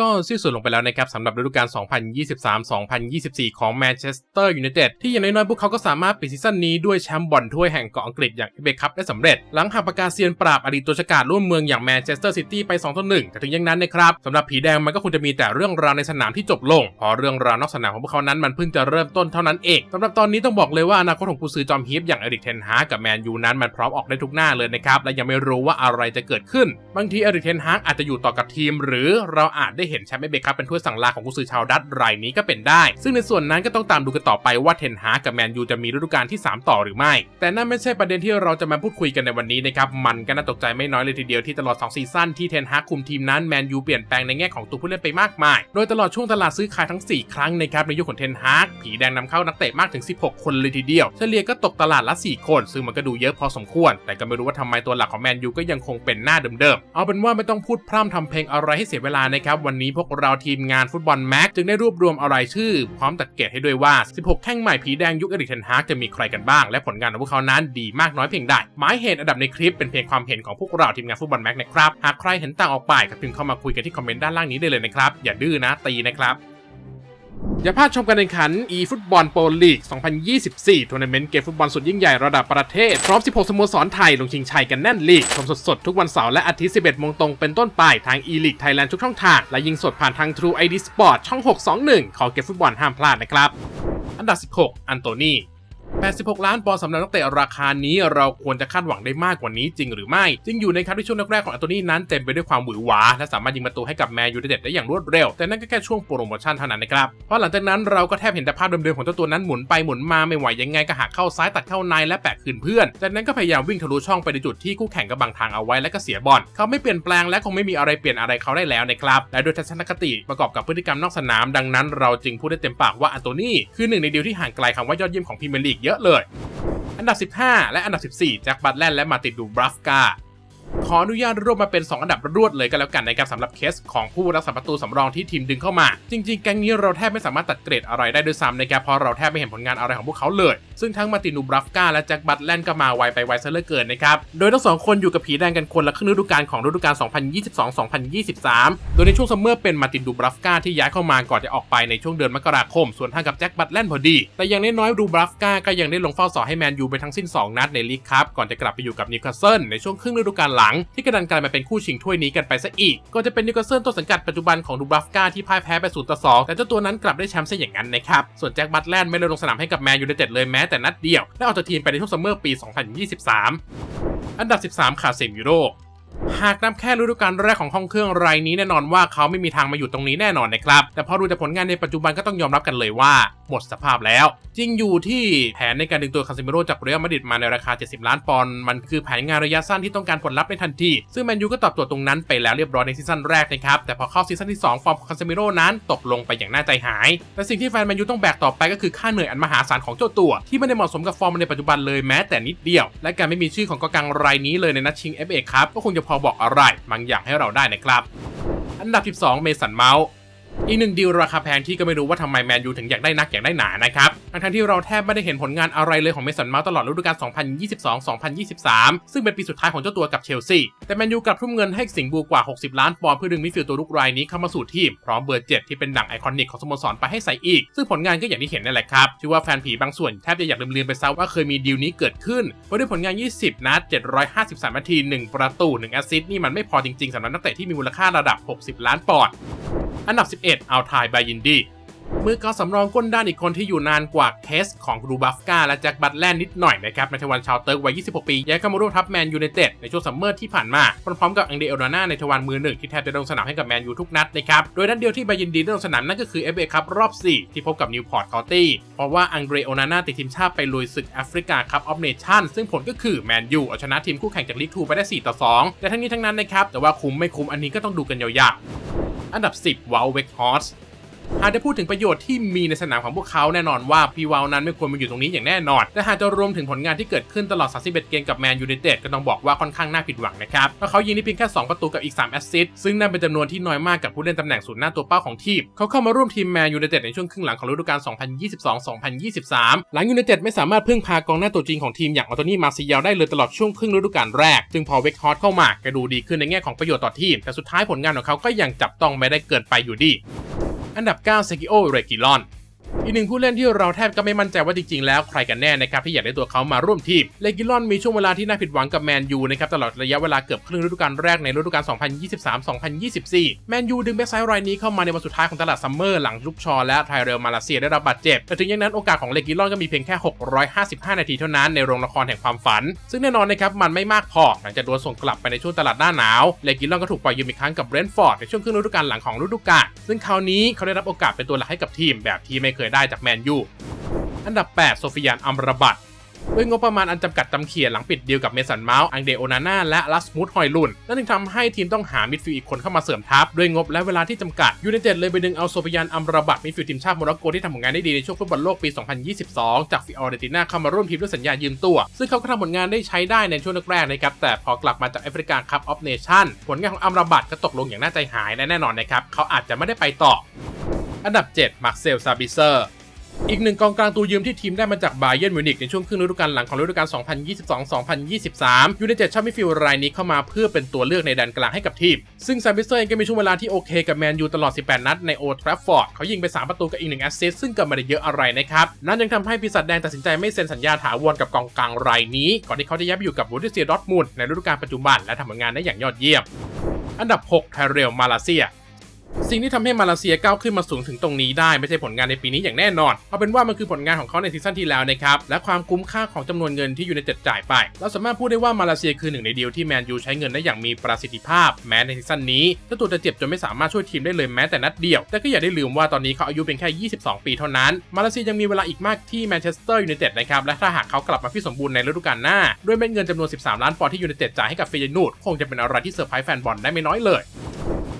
ก็สิ้นสุดลงไปแล้วนะครับสำหรับฤดูกาล 2023-2024 ของแมนเชสเตอร์ยูไนเต็ดที่อย่างน้อยๆพวกเขาก็สามารถปิดซีซั่นนี้ด้วยแชมป์บอลถ้วยแห่งเกาะอังกฤษอย่างเอเบคัพได้สำเร็จ หลังหักปากกาเซียนปราบอดีตตัวฉกาจร่วมเมืองอย่างแมนเชสเตอร์ซิตี้ไป2ต่อ1แต่ถึงอย่างนั้นนะครับสำหรับผีแดงมันก็คงจะมีแต่เรื่องราวในสนามที่จบลงเพราะเรื่องราวนอกสนามของพวกเขานั้นมันเพิ่งจะเริ่มต้นเท่านั้นเองสำหรับตอนนี้ต้องบอกเลยว่าอนาคตของกุซือจอมฮีฟอย่างเอริกเทนฮากกับแมนยูนั้นมันพร้อมออกได้ทุกหน้าเลยนะครับและยังไม่รู้ว่าอะไรจะเกิดขึ้น บางทีเอริกเทนฮากอาจจะอยู่ต่อกับทีม หรือเราอาจได้เห็นแชมป์เอเบคัพเป็นถ้วยสั่งลาของกุซือชาวดัตรายนี้ก็เป็นได้ ซึ่งในส่วนนั้นก็ต้องตามดูกันต่อไปว่าเทนฮากกับแมนยูจะมีฤดูกาลที่ 3 ต่อหรือไม่ แต่นั่นไม่ใช่ประเด็นที่เราจะมาพูดคุยกันในวันนี้นะครับมันก็น่าตกใจไม่น้อยเลยทีเดียวที่ตลอด2ซีซั่นที่เทนฮากคุมทีมนั้นแมนยูเปลี่ยนแปลงในแง่ของตัวผู้เล่นไปมากมาย โดยตลอดช่วงตลาดซื้อขายทั้ง 4 ครั้งนะครับในยุคของเทนฮากผีแดงนำเข้านักเตะมากถึง 16 คนเลยทีเดียว เฉลี่ยก็ตกตลาดละ 4 คน ซึ่งมันก็ดูเยอะพอสมควร แต่ก็ไม่รู้ว่าทำไมตัวหลักของแมนยูก็ยังคงเป็นหน้าเดิมๆ เอาเป็นว่าไม่ต้องพูดพร่ำทำเพลงอะไรให้เสียเวลานะครับวันนี้พวกเราทีมงานฟุตบอลแม็กจึงได้รวบรวมเอารายชื่อ พร้อมตัดเกรดให้ด้วยว่า 16 แข้งใหม่ผีแดงยุคเอริกเทนฮากจะมีใครกันบ้าง และผลงานของพวกเขานั้นดีมากน้อยเพียงใดหมายเหตุอันดับในคลิปเป็นเพียงความเห็นของพวกเราทีมงานฟุตบอลแม็กนะครับหากใครเห็นต่างออกไปก็พิมพ์เข้ามาคุยกันที่คอมเมนต์ด้านล่างนี้ได้เลยนะครับอย่าดื้อนะตีนะครับ อย่าพลาดชมการแข่งขัน e ฟุตบอลโปรลีก 2024 ทัวร์นาเมนต์เกมฟุตบอลสุดยิ่งใหญ่ระดับประเทศ พร้อม 16 สโมสรไทย ลงชิงชัยกันแน่นลีก ชมสดๆ ทุกวันเสาร์และอาทิตย์ 11 โมงตรงเป็นต้นไป ทาง e League Thailand ทุกช่องทาง และยิงสดผ่านทาง True ID Sport ช่อง 621 ขอเกมฟุตบอลห้ามพลาดนะครับ อันดับ 16 อันโตนี 86 ล้านปอนด์สำหรับนักเตะราคานี้เราควรจะคาดหวังได้มากกว่านี้จริงหรือไม่จริงอยู่ในครับที่ช่วงแรกๆของอันโตนี่นั้นเต็มไปด้วยความหวือหวา และสามารถยิงประตูให้กับแมนยูไนเต็ดได้อย่างรวดเร็ว แต่นั่นก็แค่ช่วงโปรโมชั่นเท่านั้นนะครับ เพราะหลังจากนั้นเราก็แทบเห็นแต่ภาพเดิมๆของเจ้าตัวนั้นหมุนไปหมุนมาไม่ไหวยังไงก็หักเข้าซ้ายตัดเข้าในและแปะคืนเพื่อน จากนั้นก็พยายามวิ่งทะลุช่องไปในจุดที่คู่แข่งกำบังทางเอาไว้และก็เสียบอลเขาไม่เปลี่ยนแปลงและคงไม่มีอะไรเปลี่ยนอะไรเขาได้แล้วนะครับและโดยทัศนคติประกอบกับพฤติกรรมนอกสนาม ดังนั้นเราจึงพูดได้เต็มปากว่าอันโตนี่คือหนึ่งในเดียวที่ห่างไกลคำว่ายอดเยี่ยมของพรีเมียร์ลีกเยอะเลย อันดับ 15 และอันดับ 14แจ็คบัตแลนและมาติดดูบรัฟกา ขออนุญาตรวบมาเป็น 2 อันดับรวดเลยกันแล้วกันนะครับสำหรับเคสของผู้รักษาประตูสำรองที่ทีมดึงเข้ามา จริงๆ แก๊งนี้เราแทบไม่สามารถตัดเกรดอะไรได้ด้วยซ้ำนะครับเพราะเราแทบไม่เห็นผลงานอะไรของพวกเขาเลย ซึ่งทั้งมาตินูบรัฟกาและแจ็คบัตแลนก็มาไวไปไวซะเหลือเกินนะครับโดยทั้งสองคนอยู่กับผีแดงกันคนละครึ่งฤดูกาลของฤดูกาล 2022-2023 โดยในช่วงซัมเมอร์เป็นมาตินดูบรัฟกาที่ย้ายเข้ามาก่อนจะออกไปในช่วงเดือนมกราคม ส่วนทางกับแจ็คบัตแลนพอดี แต่อย่างน้อยๆดูบรัฟกาก็ยังได้ลงเฝ้าสอให้แมนยูไปทั้งสิ้น 2 นัดในลีกครับก่อนจะกลับไปอยู่กับนิวคาสเซิลในช่วงครึ่งฤดูกาลหลัง ที่กระดันกลายมาเป็นคู่ชิงถ้วยนี้กันไปซะอีก ก็จะเป็นนิวคาสเซิลต้นสังกัดปัจจุบันของดูบรัฟกาที่พ่ายแพ้ไป0ต่อ2แต่เจ้าตัวนั้นกลับได้แชมป์ซะอย่างนั้นนะครับส่วนแจ็คบัตแลนด์ไม่ได้ลงสนามให้กับแมนยูไนเต็ดเลยแม้แต่นัดเดียวและออกจากทีมไปในช่วงซัมเมอร์ปี 2023 อันดับ 13คาเซมิโรหากนับแค่ฤดูกาลแรกของห้องเครื่องรายนี้แน่นอนว่าเขาไม่มีทางมาอยู่ตรงนี้แน่นอนนะครับ แต่พอดูจากผลงานในปัจจุบันก็ต้องยอมรับกันเลยว่า หมดสภาพแล้ว จริงอยู่ที่แผนในการดึงตัวคาซิเมโรจากเรอัลมาดริดมาในราคา 70 ล้านปอนด์มันคือแผนงานระยะสั้นที่ต้องการผลลัพธ์ในทันที ซึ่งแมนยูก็ตอบโจทย์ตรงนั้นไปแล้วเรียบร้อยในซีซั่นแรกนะครับแต่พอเข้าซีซั่นที่ 2 ฟอร์มของคาซิเมโรนั้นตกลงไปอย่างน่าใจหาย แต่สิ่งที่แฟนแมนยูต้องแบกต่อไปก็คือค่าเหนื่อยอันมหาศาลของเจ้าตัว ที่ไม่ได้เหมาะสมกับฟอร์มในปัจจุบันเลยแม้แต่นิดเดียว และการไม่มีชื่อของกองกลางรายนี้เลยในนัดชิง FA ครับก็คงจะพอบอกอะไรบางอย่างให้เราได้นะครับอันดับ 12 เมสันเมาส์ อีกหนึ่งดีลราคาแพงที่ก็ไม่รู้ว่าทำไมแมนยูถึงอยากได้นักอยากได้หนานะครับ ทั้งที่เราแทบไม่ได้เห็นผลงานอะไรเลยของเมสันมาตลอดฤดูกาล 2022-2023 ซึ่งเป็นปีสุดท้ายของเจ้าตัวกับเชลซี แต่แมนยูกลับทุ่มเงินให้สิงห์บูกว่า 60 ล้านปอนด์เพื่อดึงมิดฟิลด์ตัวลูกรายนี้เข้ามาสู่ทีม พร้อมเบอร์7ที่เป็นดั่งไอคอนิกของสโมสรไปให้ใส่อีก ซึ่งผลงานก็อย่างที่เห็นนั่นแหละครับชื่อว่าแฟนผีบางส่วนแทบจะอยากลืมๆไปซะว่าเคยมีดีลนี้เกิดขึ้นเพราะด้วยผลงาน 20 นัด 753 นาที 1 ประตู 1 แอสซิสต์นี่มันไม่พอจริงๆสำหรับนักเตะที่มีมูลค่าระดับ 60 ล้านปอนด์ อันดับ 11 เอาทายบายินดีมือกอสำรองก้นด้านอีกคนที่อยู่นานกว่าเคสของรูบัฟกาและแจ็คบัตแลนนิดหน่อยนะครับในทวันชาวเติร์กวัย 26 ปีย้ายเข้ามาร่วมทัพแมนยูไนเต็ดในช่วงซัมเมอร์ที่ผ่านมา พร้อมๆกับอังเดเอลนาน่าในทวันมือหนึ่งที่แทบจะลงสนามให้กับแมนยูทุกนัดนะครับโดยนัดเดียวที่บายินดีได้ลงสนามนั่นก็คือ FA ครับรอบ 4 ที่พบกับนิวพอร์ตคอตตี้เพราะว่าอังเดเอลนาน่าติดทีมชาติไปลุยศึกแอฟริกาคัพออฟเนชั่นซึ่งผลก็คือแมนยูเอาชนะทีมคู่แข่งจากลีกทูไปได้4ต่อ2แต่ทั้งนี้ทั้งนั้นนะครับแต่ว่าคุ้มไม่คุ้มอันนี้ก็ต้องดูกันยาวๆ อันดับ 10วอลเวกฮอส หากจะพูดถึงประโยชน์ที่มีในสนามของพวกเขาแน่นอนว่าพีวาวนั้นไม่ควรมาอยู่ตรงนี้อย่างแน่นอน แต่หากจะรวมถึงผลงานที่เกิดขึ้นตลอด 31 เกมกับแมนยูไนเต็ดก็ต้องบอกว่าค่อนข้างน่าผิดหวังนะครับ เพราะเขายิงได้เพียงแค่ 2 ประตูกับอีก 3 แอสซิสต์ซึ่งนั่นเป็นจำนวนที่น้อยมากกับผู้เล่นตำแหน่งศูนย์หน้าตัวเป้าของทีม เขาเข้ามาร่วมทีมแมนยูไนเต็ดในช่วงครึ่งหลังของฤดูกาล 2022-2023 หลังยูไนเต็ดไม่สามารถพึ่งพากองหน้าตัวจริงของทีมอย่างอัลโตนี่มาซิยาได้เลยตลอดช่วงครึ่งฤดูกาลแรก จึงพอเวกฮอตเข้ามาก็ดูดีขึ้นในแง่ของประโยชน์ต่อทีม แต่สุดท้ายผลงานของเขาก็ยังจับต้องไม่ได้เกินไปอยู่ดี อันดับ9เซกิโอเรกิลอน อีกหนึ่งผู้เล่นที่เราแทบจะไม่มั่นใจว่าจริงๆ แล้วใครกันแน่นะครับที่อยากได้ตัวเขามาร่วมทีมเลกิลอนมีช่วงเวลาที่น่าผิดหวังกับแมนยูนะครับตลอดระยะเวลาเกือบครึ่งฤดูกาลแรกในฤดูกาล 2023-2024 แมนยูดึงแบ็กซ้ายรายนี้เข้ามาในวันสุดท้ายของตลาดซัมเมอร์หลังลุกชอและไทเรลมาเลเซียได้รับบาดเจ็บ แต่ถึงอย่างนั้นโอกาสของเลกิลอนก็มีเพียงแค่ 655 นาทีเท่านั้นในโรงละครแห่งความฝัน ซึ่งแน่นอนนะครับมันไม่มากพอหลังจากโดนส่งกลับไปในช่วงตลาดหน้าหนาวเลกิลอนก็ถูกปล่อยยืมอีกครั้งกับเบรนท์ฟอร์ดในช่วงครึ่งฤดูกาลหลังของฤดูกาลซึ่งคราวนี้เขาได้รับโอกาสเป็นตัวหลักให้กับทีมแบบที่ไม่เคยได้จากแมนยูอันดับ 8 โซฟิยานอัมรบัตด้วยงบประมาณอันจำกัดจำเขียนหลังปิดดีลกับเมสันเมาส์อังเดโอนาน่าและลัสมูดฮอยลุนนั่นจึงทำให้ทีมต้องหามิดฟิลด์อีกคนเข้ามาเสริมทัพด้วยงบและเวลาที่จำกัดยูไนเต็ดเลยไปดึงเอาโซฟิยานอัมรบัตมิดฟิลด์ทีมชาติโมร็อกโกที่ทำผลงานได้ดีในช่วงฟุตบอลโลกปี 2022 จากฟิออเรติน่าเข้ามาร่วมทีมด้วยสัญญายืมตัว ซึ่งเขาก็ทำผลงานได้ใช้ได้ในช่วงแรกๆนะครับแต่พอกลับมาจากแอฟริกาคัพออฟเนชั่นผลงานของอัมรบัตก็ตกลงอย่างน่าใจหายและแน่นอนนะครับเขาอาจจะไม่ได้ไปต่อ อันดับ 7 มาร์เซล ซาบิเซอร์ อีกหนึ่งกองกลางตัวยืมที่ทีมได้มาจากบาเยิร์นมิวนิกในช่วงครึ่งฤดูกาลหลังของฤดูกาล 2022-2023 ยูไนเต็ดช่ามิฟิลรายนี้เข้ามาเพื่อเป็นตัวเลือกในแดนกลางให้กับทีม ซึ่งซาบิเซอร์เองก็มีช่วงเวลาที่โอเคกับแมนยูตลอด 18 นัดในโอทราฟฟอร์ดเขายิงไป 3 ประตูกับอีกหนึ่งแอสซิสต์ซึ่งก็ไม่ได้เยอะอะไรนะครับ นั่นยังทำให้ปีศาจแดงตัดสินใจไม่เซ็นสัญญาถาวรกับกองกลางรายนี้ ก่อนที่เขาจะย้ายไปอยู่กับบูริเซียดอร์ทมุนในฤดูกาลปัจจุบันและทำผลงานได้อย่างยอดเยี่ยม อันดับ6ทเรล มาลาเซีย สิ่งที่ทำให้มาเลเซียก้าวขึ้นมาสูงถึงตรงนี้ได้ไม่ใช่ผลงานในปีนี้อย่างแน่นอน เอาเป็นว่ามันคือผลงานของเขาในซีซั่นที่แล้วนะครับ และความคุ้มค่าของจำนวนเงินที่ยูไนเต็ดจ่ายไป เราสามารถพูดได้ว่ามาเลเซียคือหนึ่งในเดีลที่แมนยูใช้เงินได้อย่างมีประสิทธิภาพ แม้ในซีซั่นนี้เจ้าตัวจะเจ็บจนไม่สามารถช่วยทีมได้เลยแม้แต่นัดเดียว แต่ก็อย่าได้ลืมว่าตอนนี้เขาอายุเพียงแค่ 22 ปีเท่านั้น มาเลเซียยังมีเวลาอีกมากที่แมนเชสเตอร์ยูไนเต็ดนะครับ และถ้าหากเขากลับมาฟิตสมบูรณ์ในฤดูกาลหน้าด้วยเม็ดเงินจำนวน 13 ล้านปอนด์ที่ยูไนเต็ดจ่ายให้กับเฟยนูดคงจะเป็นอะไรที่เซอร์ไพรส์แฟนบอลได้ไม่น้อยเลย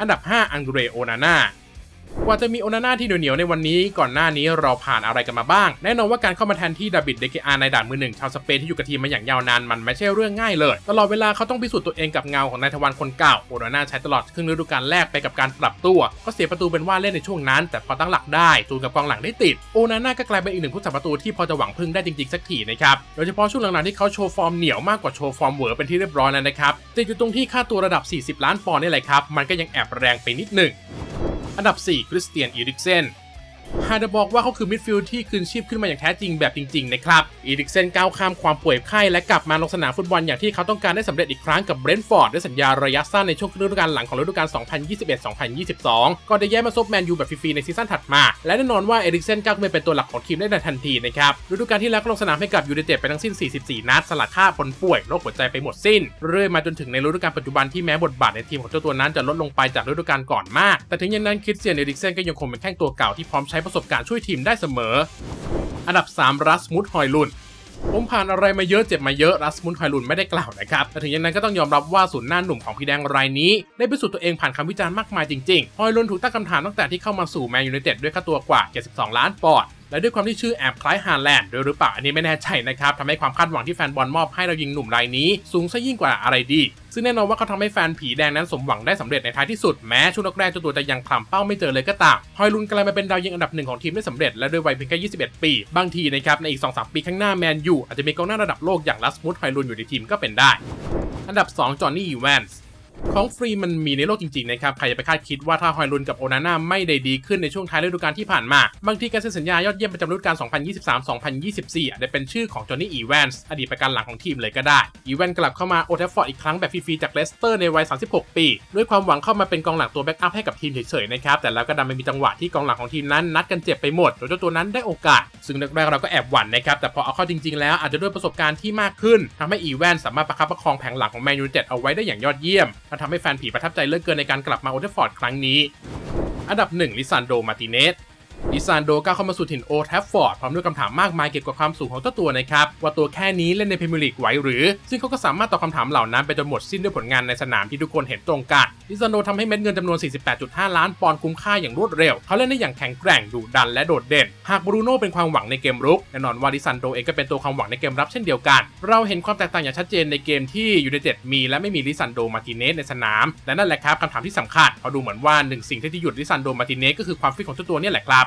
อันดับ 5 อังเดรโอนาน่า กว่าจะมีโอนาน่าที่เหนียวๆในวันนี้ก่อนหน้านี้เราผ่านอะไรกันมาบ้าง แน่นอนว่าการเข้ามาแทนที่ดาบิดเดเกอาในด่านมือหนึ่งชาวสเปนที่อยู่กับทีมมาอย่างยาวนานมันไม่ใช่เรื่องง่ายเลย ตลอดเวลาเขาต้องพิสูจน์ตัวเองกับเงาของนายทวารคนเก่าโอนาน่าใช้ตลอดครึ่งฤดูกาลแรกไปกับการปรับตัว ก็เสียประตูเป็นว่าเล่นในช่วงนั้น แต่พอตั้งหลักได้จูนกับกองหลังได้ติดโอนาน่าก็กลายเป็นอีกหนึ่งผู้สับประตูที่พอจะหวังพึ่งได้จริงๆสักทีนะครับโดยเฉพาะช่วงหลังๆที่เขาโชว์ฟอร์มเหนียวมากกว่าโชว์ฟอร์มเหวอเป็นที่เรียบร้อยแล้วนะครับติดอยู่ตรงที่ค่าตัวระดับ 40 ล้านปอนด์นี่แหละครับมันก็ยังแอบแรงไปนิดหนึ่ง อันดับ 4 คริสเตียนอีริกเซน หากจะบอกว่าเขาคือมิดฟิลด์ที่คืนชีพขึ้นมาอย่างแท้จริงแบบจริงๆนะครับ อีริกเซนก้าวข้ามความป่วยไข้และกลับมาลงสนามฟุตบอลอย่างที่เขาต้องการได้สำเร็จอีกครั้งกับเบรนท์ฟอร์ดด้วยสัญญาระยะสั้นในช่วงฤดูกาลหลังของฤดูกาล 2021-2022ก่อนจะย้ายมาซบแมนยูแบบฟรีๆในซีซั่นถัดมา และแน่นอนว่าเอริกเซนก้าวขึ้นไปเป็นตัวหลักของทีมได้ในทันทีนะครับฤดูกาลที่แล้วก็ลงสนามให้กับยูไนเต็ดไปทั้งสิ้น 44 นัดสลัดค่าผลป่วยโรคหัวใจไปหมดสิ้น เรื่อยมาจนถึงในฤดูกาลปัจจุบันที่แม้บทบาทในทีมของเจ้าตัวนั้นจะลดลงไปจากฤดูกาลก่อนมาก แต่ถึงอย่างนั้นคริสเตียนเอริกเซนก็ยังคงเป็นแข้งตัวเก่าที่พร้อมใช้ประสบการณ์ช่วยทีมได้เสมอ อันดับ 3 รัสมุดฮอยลุนผมผ่านอะไรมาเยอะเจ็บมาเยอะรัสมุนฮอยลุนไม่ได้กล่าวนะครับ แต่ถึงอย่างนั้นก็ต้องยอมรับว่าศูนย์หน้าหนุ่มของพี่แดงรายนี้ ได้พิสูจน์ตัวเองผ่านคำวิจารณ์มากมายจริงๆฮอยลุนถูกตั้งคำถามตั้งแต่ที่เข้ามาสู่แมนยูไนเต็ดด้วยค่าตัวกว่า 72 ล้านปอนด์ และด้วยความที่ชื่อแอบคล้ายฮาแลนด์ด้วยหรือเปล่าอันนี้ไม่แน่ใจนะครับทำให้ความคาดหวังที่แฟนบอลมอบให้เรายิงหนุ่มรายนี้ สูงซะยิ่งกว่าอะไรดี ซึ่งแน่นอนว่าเขาทำให้แฟนผีแดงนั้นสมหวังได้สำเร็จในท้ายที่สุดแม้ช่วงแรกๆเจ้าตัวจะยังคลำเป้าไม่เจอเลยก็ตามฮอยลุนกลายมาเป็นดาวยิงอันดับหนึ่งของทีมได้สำเร็จและด้วยวัยเพียงแค่21 ปี บางทีนะครับในอีก 2-3 ปีข้างหน้าแมนยูอาจจะมีกองหน้าระดับโลกอย่างลัสมุดฮอยลุนอยู่ในทีมก็เป็นได้ อันดับ 2 จอห์นนี่อีแวนส์ ของฟรีมันมีในโลกจริงๆนะครับ ใครจะไปคาดคิดว่าถ้าฮอยลุนกับโอนาน่าไม่ได้ดีขึ้นในช่วงท้ายฤดูกาลที่ผ่านมา บางทีการเซ็นสัญญายอดเยี่ยมประจำฤดูกาล 2023-2024 อาจจะเป็นชื่อของจอห์นนี่อีแวนส์อดีตประกันหลังของทีมเลยก็ได้ อีแวนกลับเข้ามาโอเทฟฟอร์ดอีกครั้งแบบฟรีๆจากเลสเตอร์ในวัย 36 ปี ด้วยความหวังเข้ามาเป็นกองหลังตัวแบ็กอัพให้กับทีมเฉยๆนะครับ แต่แล้วก็ดันไปมีจังหวะที่กองหลังของทีมนั้นนัดกันเจ็บไปหมดโดยเจ้าตัวนั้นได้โอกาส ซึ่งแรกๆเราก็แอบหวั่นนะครับ แต่พอเอาเข้าจริงๆ แล้วอาจจะด้วยประสบการณ์ที่มากขึ้นทำให้อีแวนสามารถประคับประคองแผงหลังของแมนยูเต็ดเอาไว้ได้อย่างยอดเยี่ยมและทำให้แฟนผีประทับใจเลิกเกินในการกลับมาโอเทฟฟอร์ดครั้งนี้ อันดับ 1 ลิซานโด มาติเนส ลิซานโดก้าเข้ามาสู่ถิ่นโอแทฟฟอร์ดพร้อมด้วยคำถามมากมายเกี่ยวกับความสูงของเจ้าตัวนะครับ ว่าตัวแค่นี้เล่นในพรีเมียร์ลีกไหวหรือ ซึ่งเขาก็สามารถตอบคำถามเหล่านั้นไปจนหมดสิ้นด้วยผลงานในสนามที่ทุกคนเห็นตรงกันลิซันโดทำให้เม็ดเงินจำนวน 48.5 ล้านปอนด์คุ้มค่าอย่างรวดเร็ว เขาเล่นได้อย่างแข็งแกร่งดุดันและโดดเด่น หากบรูโน่เป็นความหวังในเกมรุกแน่นอนว่าลิซันโดเองก็เป็นตัวความหวังในเกมรับเช่นเดียวกัน เราเห็นความแตกต่างอย่างชัดเจนในเกมที่ยูไนเต็ดมีและไม่มีลิซันโดมาติเนสในสนามและนั่นแหละครับคำถามที่สำคัญเพราดูเหมือนว่าหนึ่งสิ่งที่หยุดลิซันโดมาติเนสก็คือความฟิตของเจ้าตัวนี่แหละครับ